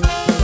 Bye.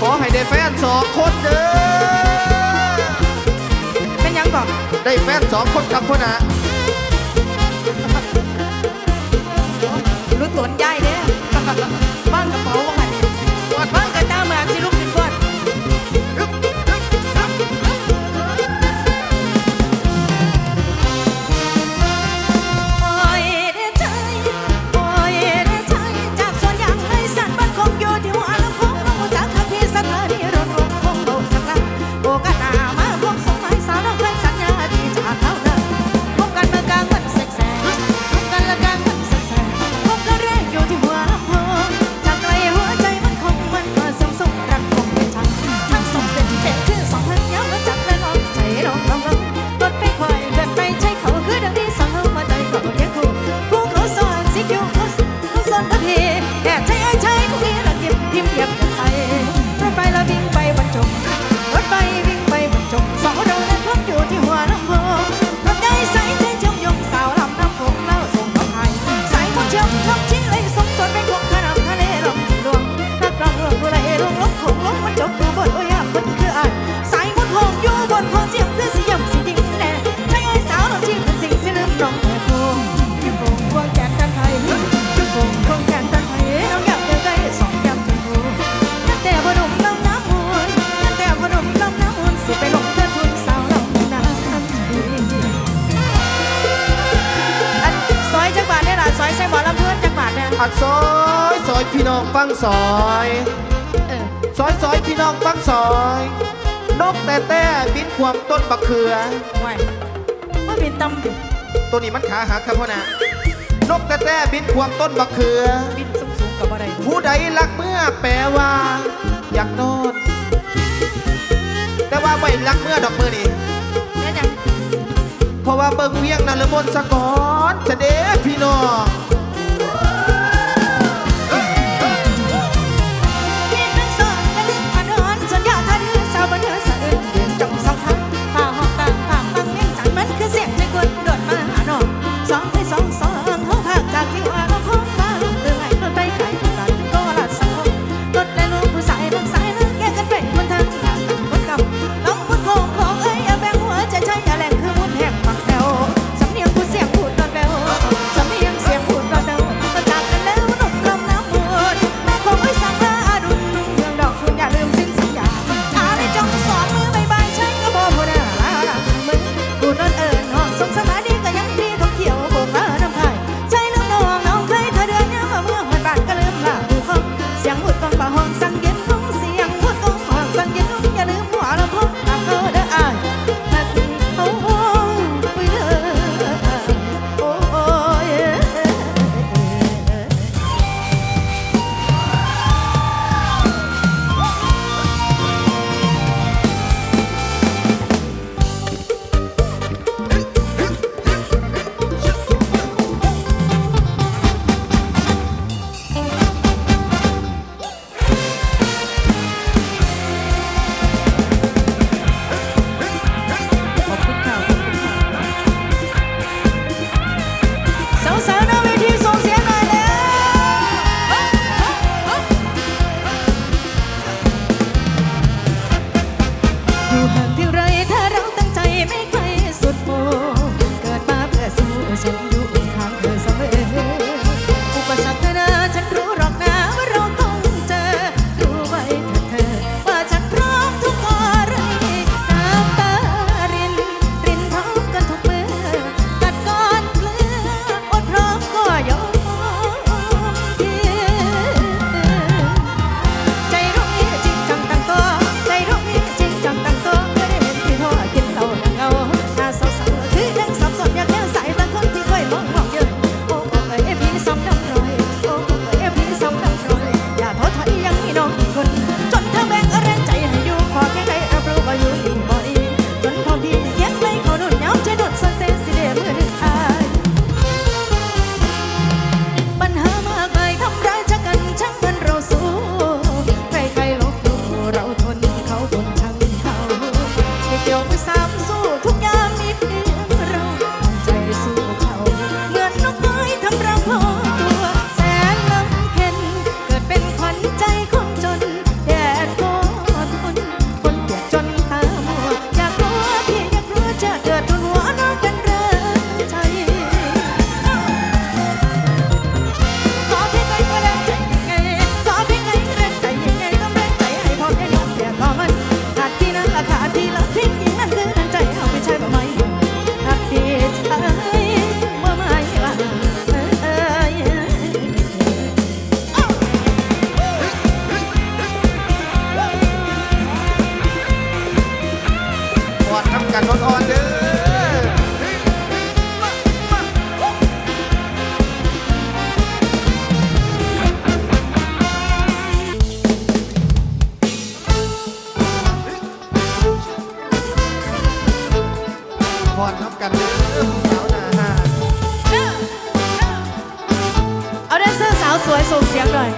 ขอให้ได้แฟนสองคนเด้อเป็นยังก่อนได้แฟนสองคนกับพ่อนะรู้ตัวใหญ่เด้อ พี่น้องฟังซอยซอยซอยพี่น้องฟังซอย นกแต่แต่บินขวมต้นบักเขือไม่ไม่เป็นตำดิตัวนี้มันขาหักครับพ่อนะนกแต่แต่บินขวมต้นบักเขือ บินสูงสูงกับอะไรผู้ใดรักเมื่อแปลว่า อยากโนดแต่ว่าไม่รักเมื่อดอกเมื่อนี่เพราะว่าเบิ่งเวียงนั่นละมนสะกอนจะเด้พี่น้อง พรน้ำกันเอสาวนาฮาเอาแดนเซอร์สาวสวยส่งเสียงหน่อย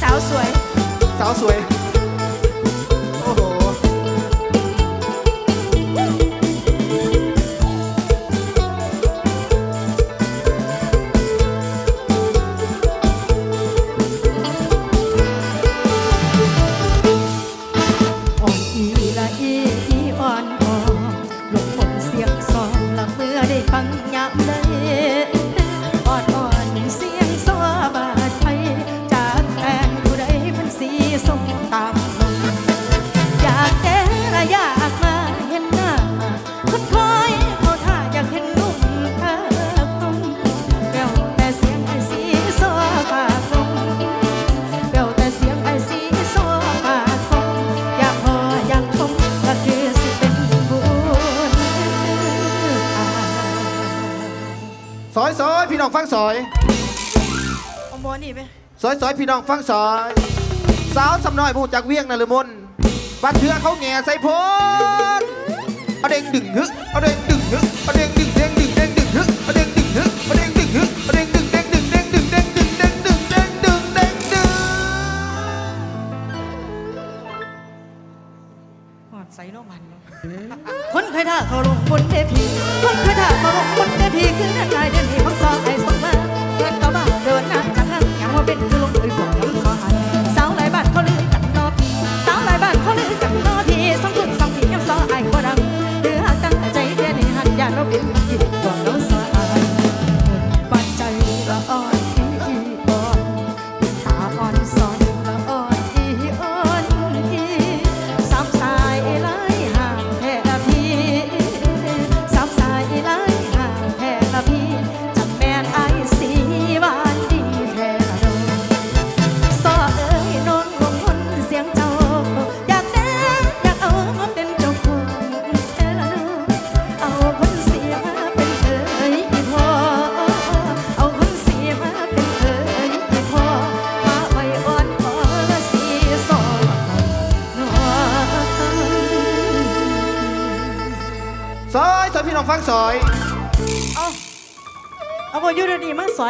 สาวสวย สาวสวย เอาบอนี่ไปซอยซอยพี่น้องฟังซอย สาวสำน้อยผู้จากเวียงนรมนบัดเถือเขาแง่ใส่พนเอาเด้งดึงฮึเอาเด้งดึงฮึเอาเด้งดึงเด้งดึงเด้งดึงฮึเอาเด้งดึงฮึเอาเด้งดึงฮึเอาเด้งดึงเด้งดึงเด้งดึงเด้งดึงเด้งดึงเด้งดึงเด้งดึงหอดใส่นอกมันเนาะคนเคยท่าเขาลงบนเทพีคนเคยท่าเขาลงบนเทพีคือนั่นนายเดินห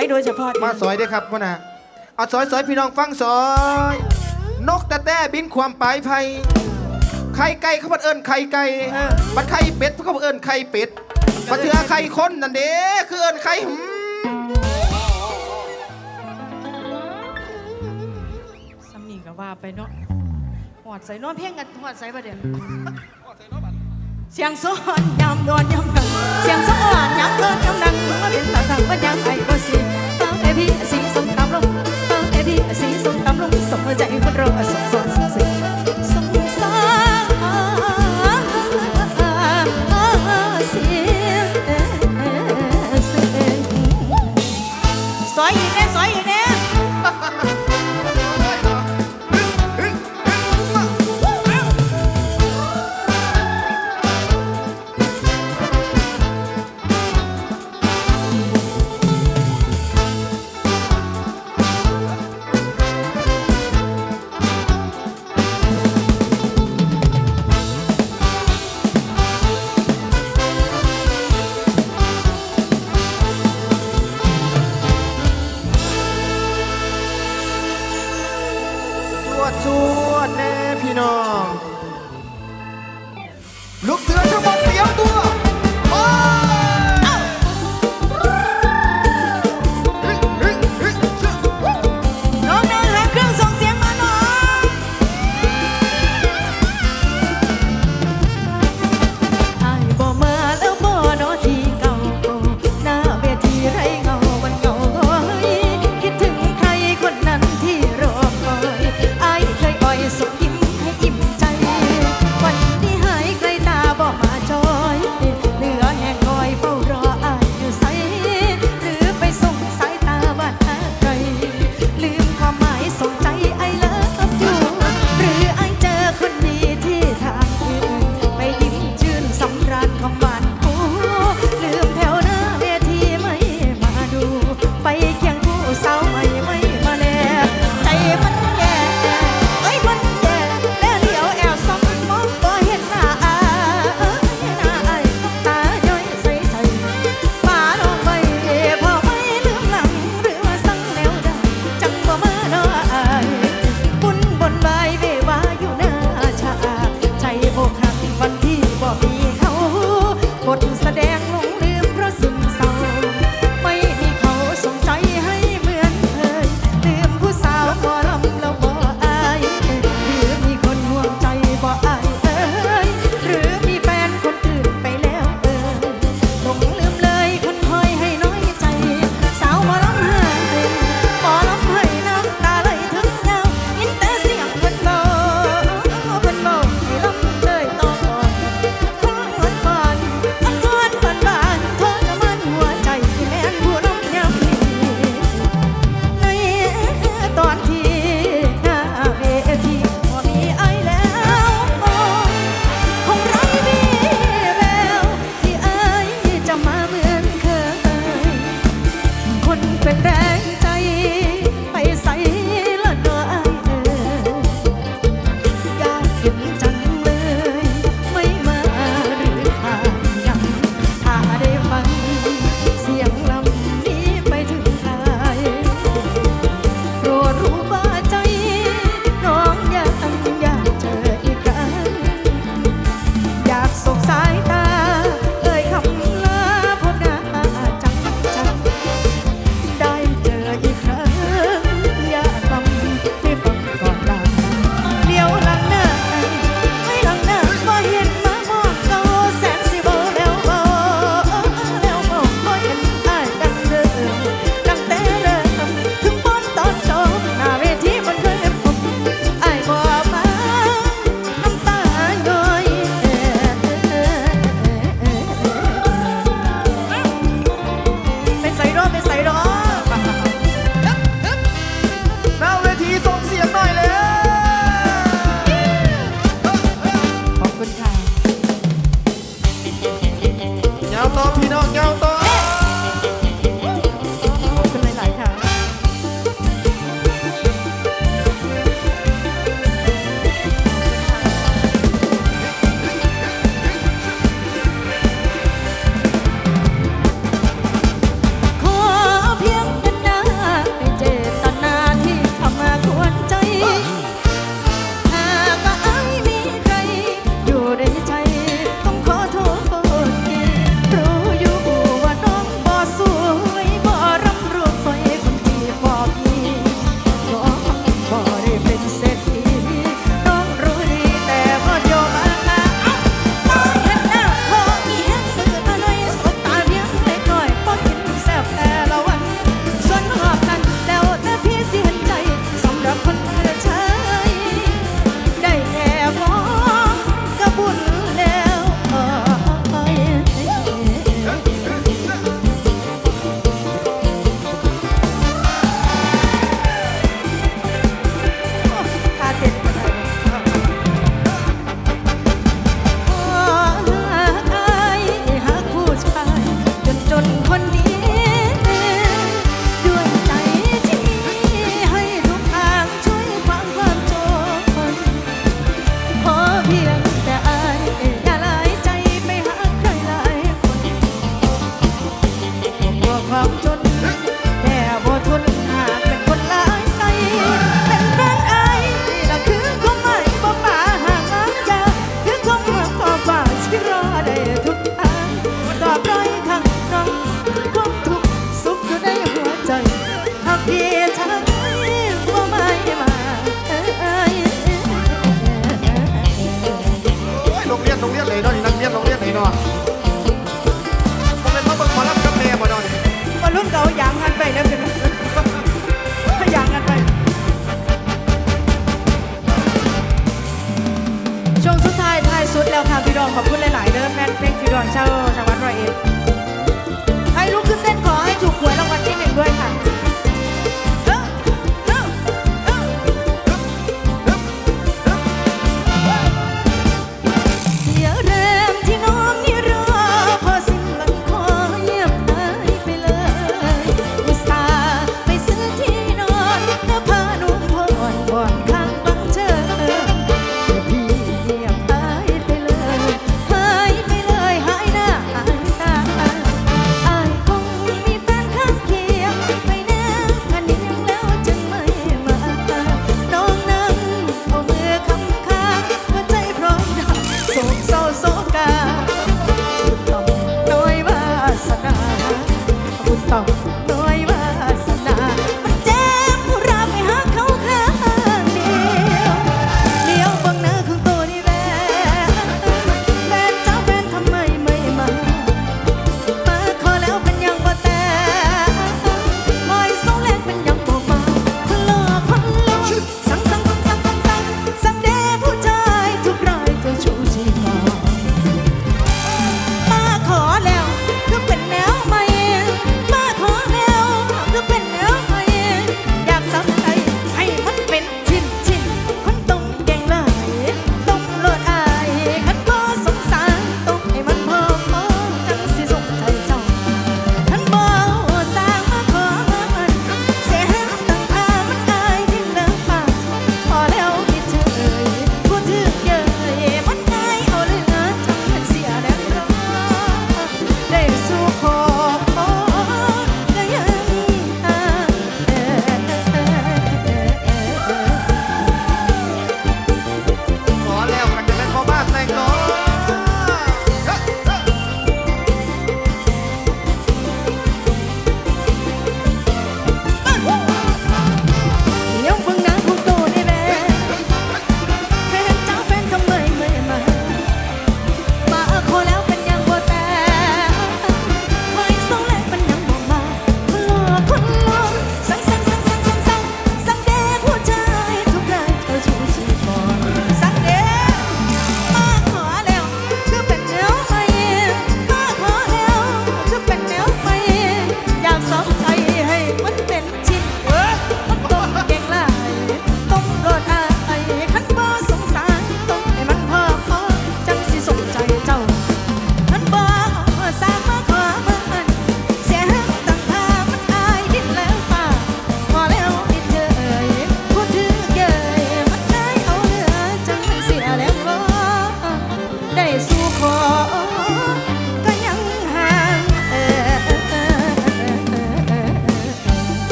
อยโดยเฉพาะมาซอยเด้อครับพ่อนะเอาซอยซอยพี่น้องฟังซอย นกแต่แต่บินความปลายไผ่ไข่ไก่เขาบัดเอิญไข่ไก่บัดไข่เป็ดเขาบัดเอิญไข่เป็ดบัดเถือไข่คนนั่นเด้คือเอิญไข่หืมสำนีก็ว่าไปเนาะหอดใส่เนอนเพ่งกันหอดใส่ประเดี๋ยว เสียงสอนยำดวนยำดังเสียงสอนยำเกินยำดังมาเป็นตาทางปัญญาไอ้ก็สิเติมเอพี่สีสมตำลงเติมเอพี่สีสมตำลงสมใจคนเราสมสอนสมสิ